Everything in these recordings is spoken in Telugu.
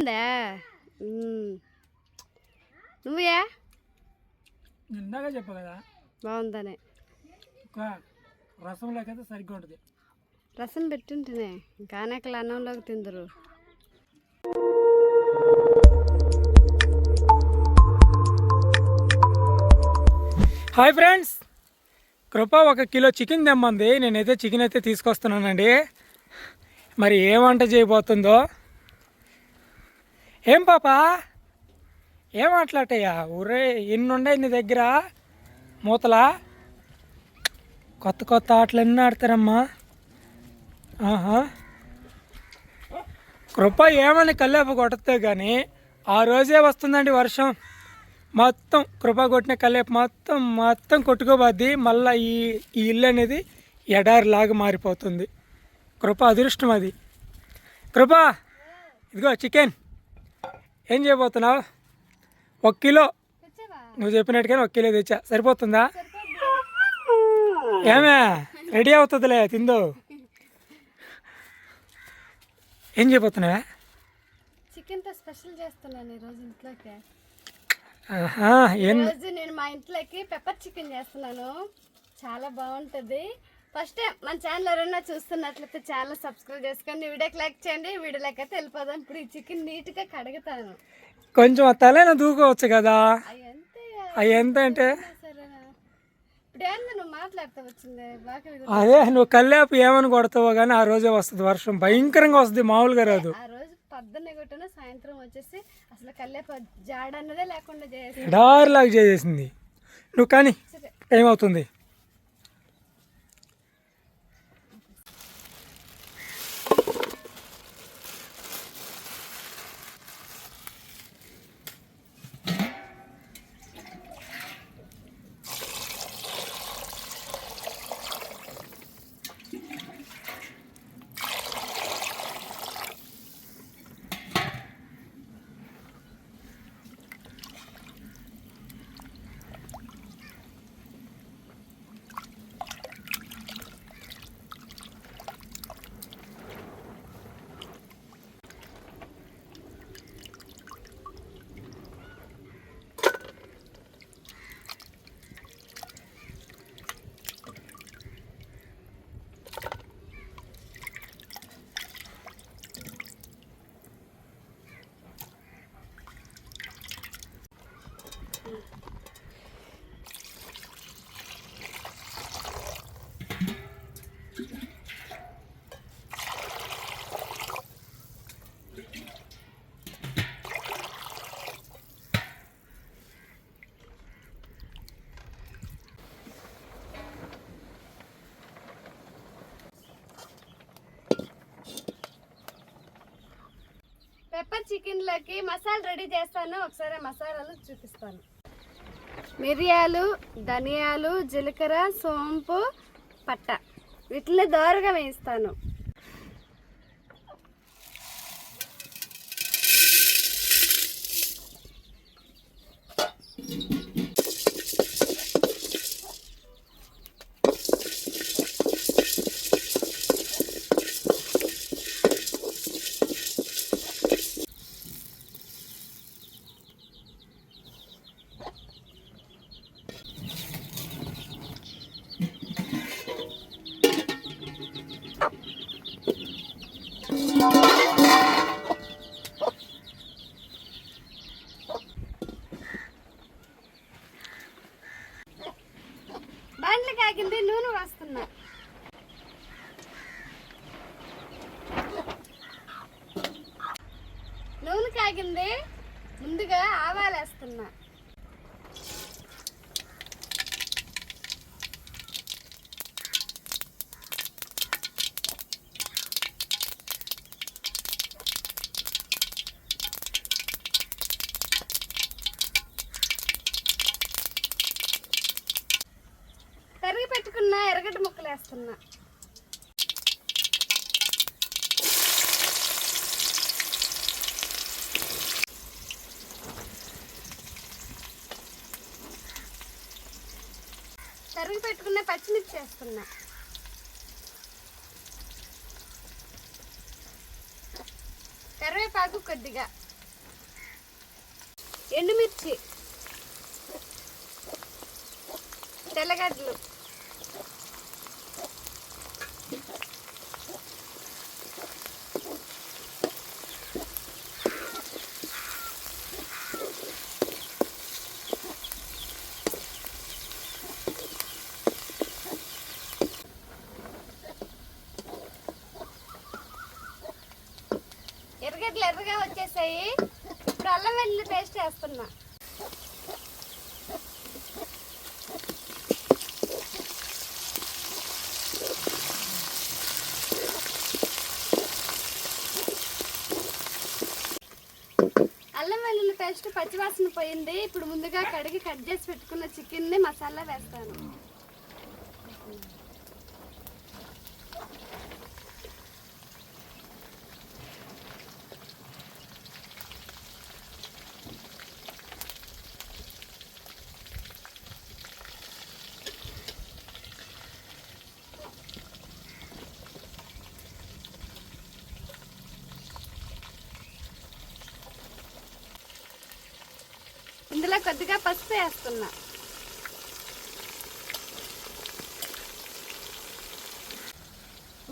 మ్మ్. నువ్వే ఇందాక చెప్పా కదా. బాగుందనే. ఒక రసంలోకి అయితే సరిగ్గా ఉంటుంది రసం పెట్టుంటేనే కానకలు అన్నంలోకి తిందరు. Hi friends. కృప ఒక కిలో చికెన్ తెమ్మంది. నేనైతే చికెన్ అయితే తీసుకొస్తున్నానండి. మరి ఏం వంట చేయబోతుందో? ఏం పాపా? ఏం మాట్లాడయ్యా ఊరే ఎన్ని ఉన్నాయి నీ దగ్గర? మూతలా? కొత్త కొత్త ఆటలు ఎన్ని ఆడతారమ్మా. ఆహా. కృప ఏమని కల్లేపు కొట్టద్దు కానీ ఆ రోజే వస్తుందండి వర్షం. మొత్తం కృప కొట్టిన కల్లేపు మొత్తం మొత్తం కొట్టుకోబద్ది. మళ్ళీ ఈ ఈ ఇల్లు అనేది ఎడారిలాగా మారిపోతుంది. కృప అదృష్టం అది. కృప ఇదిగో చికెన్. ఏం చేయబోతున్నావు? ఒక కిలో. నువ్వు చెప్పినట్టుగానే ఒక కిలో తెచ్చా. సరిపోతుందా? ఏమే రెడీ అవుతుందిలే తిందో. ఏం చేయబోతున్నావా? చికెన్తో స్పెషల్ చేస్తున్నాను ఈరోజు ఇంట్లోకి. ఈరోజు నేను మా ఇంట్లోకి పెప్పర్ చికెన్ చేస్తున్నాను. చాలా బాగుంటుంది. ఫస్ట్ టైం మన ఛానల్ ఎవరైనా చూస్తున్నట్లయితే ఛానల్ సబ్స్క్రైబ్ చేసుకోండి వీడియోకి లైక్ చేయండి వీడియోలోకి అయితే వెళ్ళిపోదాం. ఇప్పుడు ఈ చికెన్ నీట్గా కడుగుతాను. కొంచెం ఆ తలైన దూకోవచ్చు కదా? అవి ఎంత అంటే? అదే నువ్వు కల్లేపు ఏమని కొడతావో కానీ ఆ రోజే వస్తుంది వర్షం. భయంకరంగా వస్తుంది మామూలుగా రాదు. ఆ రోజు పొద్దున్నే కొట్టిన సాయంత్రం వచ్చేసి అసలు కల్లే జాడ అన్నదే లేకుండా చేసి డార్లాగా చేసేసింది. నువ్వు కానీ ఏమవుతుంది? చికెన్లోకి మసాలా రెడీ చేస్తాను. ఒకసారి మసాలాలు చూపిస్తాను. మిరియాలు ధనియాలు జీలకర్ర సోంపు పట్ట. వీటిని దోరగా వేయిస్తాను బండ్లు కాగింది నూనె వస్తున్నా నూనె కాగింది ముందుగా ఆవాలు వేస్తున్నా తరిగి పెట్టుకున్న ఎర్రగడ్డ ముక్కలు వేస్తున్నా తరిగి పెట్టుకున్న పచ్చిమిర్చి వేస్తున్నా. కరివేపాకు కొద్దిగా. ఎండుమిర్చి. తెల్లగడ్డలు. ఎర్రగడ్డలు ఎర్రగా వచ్చేసాయి. ఇప్పుడు అల్లం వెల్లుల్లి పేస్ట్ వేస్తున్నా. అల్లం వెల్లుల్లి పేస్ట్ పచ్చివాసన పోయింది. ఇప్పుడు ముందుగా కడిగి కట్ చేసి పెట్టుకున్న చికెన్ని మసాలా వేస్తాను. ఇందులో కొద్దిగా పసుపు వేస్తున్నా.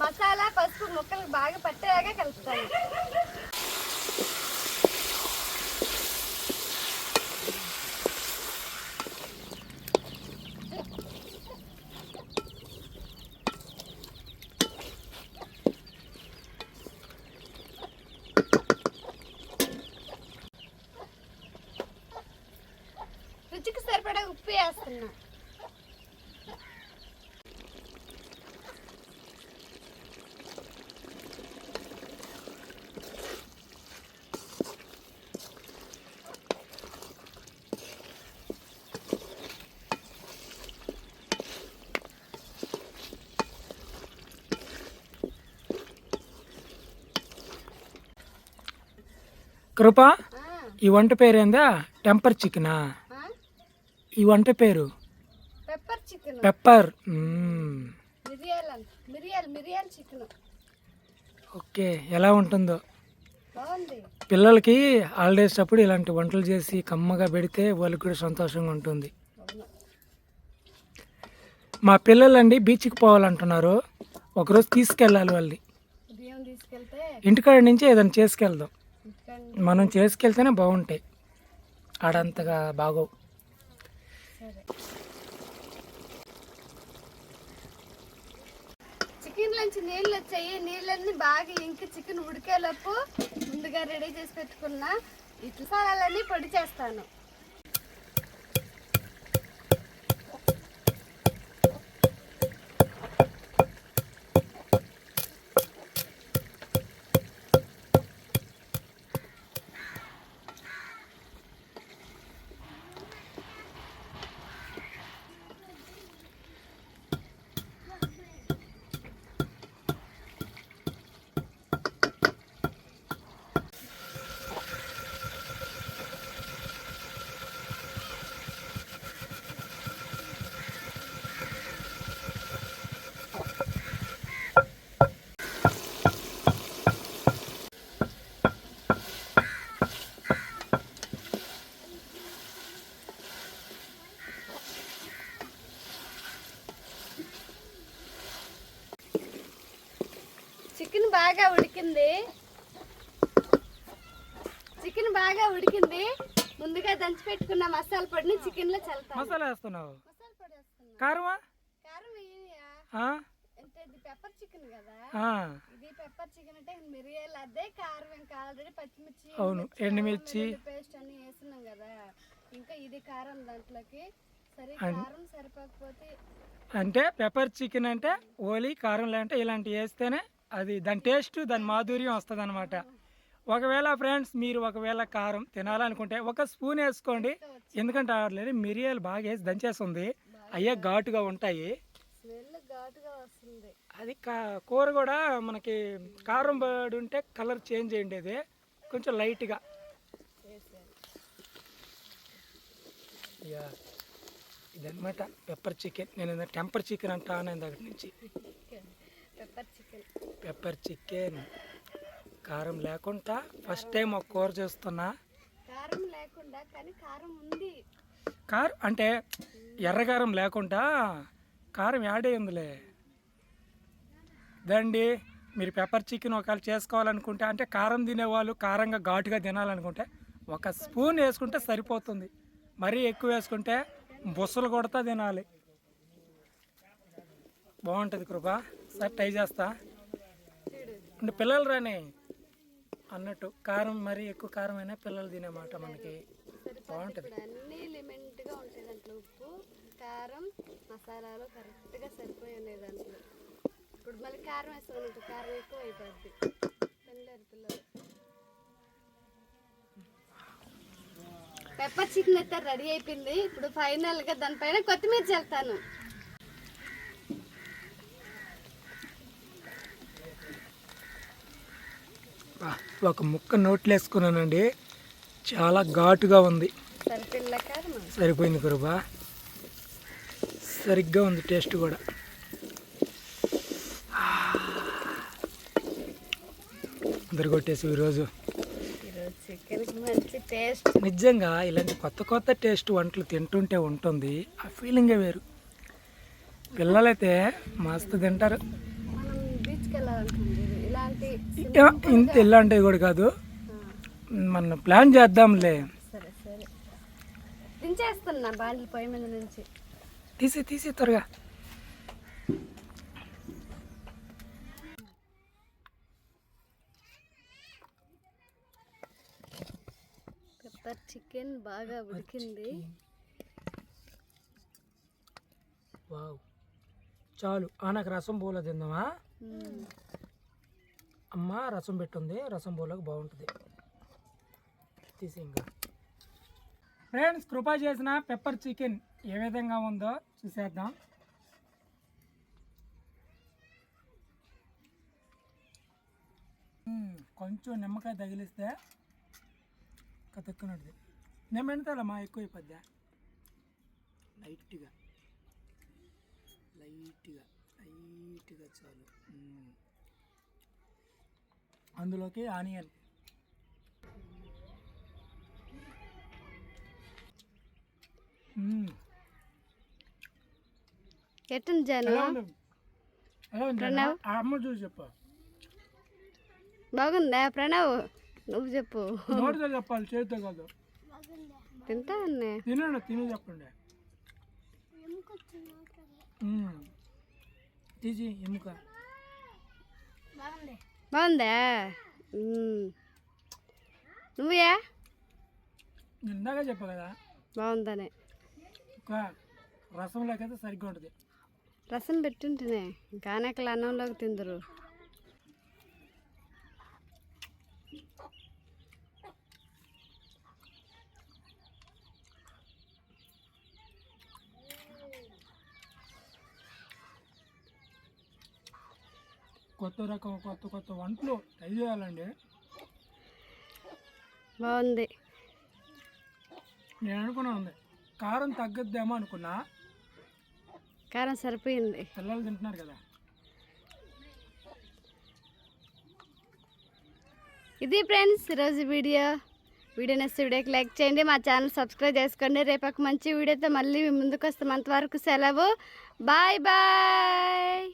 మసాలా పసుపు ముక్కలు బాగా పట్టేలాగా కలుపుతాను. ఉప్పు వేస్తున్నా కృప ఆ, ఈ వంట పేరు ఏందా టెంపర్ చికెనా ఆ, ఈ వంట పేరు? Pepper chicken. పెప్పర్. మ్మ్. మిరియాలు అంట మిరియాలు మిరియాల చికెన్ ఓకే ఎలా ఉంటుందో? పిల్లలకి హాలిడేస్ అప్పుడు ఇలాంటి వంటలు చేసి కమ్మగా పెడితే వాళ్ళకి కూడా సంతోషంగా ఉంటుంది. మా పిల్లలండి బీచ్కి పోవాలంటున్నారు. ఒకరోజు తీసుకెళ్ళాలి వాళ్ళని. ఇంటికాడ నుంచి ఏదైనా చేసుకెళ్దాం. మనం చేసుకెళ్తేనే బాగుంటాయి. ఆడంతగా బాగోవు. చికెన్ నుంచి నీళ్ళు వచ్చాయి. నీళ్ళన్నీ బాగా ఇంకి చికెన్ ఉడికేలోపు ముందుగా రెడీ చేసి పెట్టుకున్న ఈ మసాలాలన్నీ పొడి చేస్తాను చికెన్ బాగా ఉడికింది. చికెన్ బాగా ఉడికింది. ముందుగా దంచి పెట్టుకున్న మసాలా పొడిని చికెన్లో చల్లుతాను. మసాలా వేస్తున్నావు? మసాలా పొడి వేస్తున్నా కారమా? కారం వేయనియా? ఆ? అంటే ఇది పెప్పర్ చికెన్ కదా. ఆ. ఇది పెప్పర్ చికెన్ అంటే మిరియాలు అదే కారం ఇంకా ఆల్రెడీ పచ్చిమిర్చి అవును, ఎండుమిర్చి. పేస్ట్ అన్ని వేస్తున్నాం కదా. ఇంకా ఇది కారం దాంట్లోకి. సరే కారం సరిపోకపోతే అంటే పెప్పర్ చికెన్ అంటే ఓలీ కారం లేదంటే ఇలాంటివి వేస్తేనే అది దాని టేస్ట్ దాని మాధుర్యం వస్తుంది అనమాట ఒకవేళ ఫ్రెండ్స్ మీరు ఒకవేళ కారం తినాలనుకుంటే ఒక స్పూన్ వేసుకోండి. ఎందుకంటే ఆడలేదు మిరియాలు బాగా వేసి దంచేస్తుంది అయ్యే ఘాటుగా ఉంటాయి. అది కూర కూడా మనకి కారం పడి ఉంటే కలర్ చేంజ్ అయ్యేది. కొంచెం లైట్గా. ఇదన్నమాట. Pepper chicken. నేను టెంపర్ చికెన్ అంటాను ఇందాక నుంచి. పెప్పర్ చికెన్ పెప్పర్ చికెన్ కారం లేకుండా ఫస్ట్ టైం ఒక కూర చేస్తున్నా. కారం లేకుండా కానీ కారం ఉంది. కారం అంటే ఎర్రకారం లేకుండా కారం యాడ్ అయ్యిందిలే. దండి మీరు పెప్పర్ చికెన్ ఒకవేళ చేసుకోవాలనుకుంటే అంటే కారం తినేవాళ్ళు కారంగా ఘాటుగా తినాలనుకుంటే ఒక స్పూన్ వేసుకుంటే సరిపోతుంది. మరీ ఎక్కువ వేసుకుంటే బుస్సలు కొడతా తినాలి. బాగుంటుంది కృప. సరే ట్రై చేస్తా. అంటే పిల్లలు రాని అన్నట్టు కారం మరీ ఎక్కువ కారం అయినా పిల్లలు తినేమాట మనకి. బాగుంటుంది. అన్నీ లిమిట్గా ఉంటాయి దాంట్లో. ఉప్పు కారం మసాలాలు కరెక్ట్గా సరిపోయి ఉన్నాయి దాంట్లో. ఇప్పుడు మళ్ళీ కారం వేస్తాను కారం ఎక్కువ అయిపోద్ది. తినలేరు పిల్లలు. పెప్పర్ చికెన్ అయితే రెడీ అయిపోయింది. ఇప్పుడు ఫైనల్గా దానిపైన కొత్తిమీర చల్లుతాను ఆ, ఒక ముక్క నోట్లు వేసుకున్నానండి చాలా ఘాటుగా ఉంది. సరిపోయింది కురుబా సరిగ్గా ఉంది టేస్ట్ కూడా. అందరు కొట్టేసి ఈరోజు. నిజంగా ఇలాంటి కొత్త కొత్త టేస్ట్ వంటలు తింటుంటే ఉంటుంది. ఆ ఫీలింగే వేరు. పిల్లలైతే మస్తు తింటారు. ఇంత ఇలాంటివి కూడా కాదు. మనం ప్లాన్ చేద్దాంలే. సరే సరే. దించేస్తున్నా బాండ్ల పొయ్యి మీద నుంచి. తీసి తీసి త్వరగా. పెప్పర్ చికెన్ బాగా ఉడికింది. వావ్. చాలు. ఆ నాకు రసం పూల తిందామా. అమ్మ రసం పెట్టుంది రసం పూలకు బాగుంటుంది. తీసి ఇంకా ఫ్రెండ్స్ కృప చేసిన పెప్పర్ చికెన్ ఏ విధంగా ఉందో చూసేద్దాం. కొంచెం నిమ్మకాయ తగిలిస్తే కతుక్కున్నది. మేము పెడతాలమ్మా ఎక్కువ అయిపోద్దా? లైట్గా. లైట్గా. లైట్గా చాలు. అందులోకి ఆనియన్. ఎట్టుంది జాను? ప్రణవ్? అమ్మ చూసి చెప్పు. బాగుందా? ప్రణవ్ నువ్వు చెప్పు. నోటితో చెప్పాలి చేతితో కాదు. తింటా అన్నే? తినండి తిని చెప్పండి. తీసి ఎముక. బాగుందా. మ్మ్. నువ్వే ఇందాక చెప్పా కదా బాగుందనే రసం లేకైతే సరిగ్గా ఉంటుంది రసం పెట్టుంటేనే కానకలు అన్నంలోకి తిందరు కొత్త రకం కొత్త కొత్త వంటలు ట్రై చేయాలండి. బాగుంది. నేను అనుకున్నా ఉంది. కారం తగ్గద్దేమో అనుకున్నా. కారం సరిపోయింది. పిల్లలు తింటున్నారు కదా. ఇది ఫ్రెండ్స్ ఈరోజు వీడియో. వీడియో నచ్చితే వీడియోకి లైక్ చేయండి మా ఛానల్ సబ్స్క్రైబ్ చేసుకోండి. రేపు ఒక మంచి వీడియోతో మళ్ళీ మీ ముందుకు వస్తాం. అంతవరకు సెలవు. Bye bye.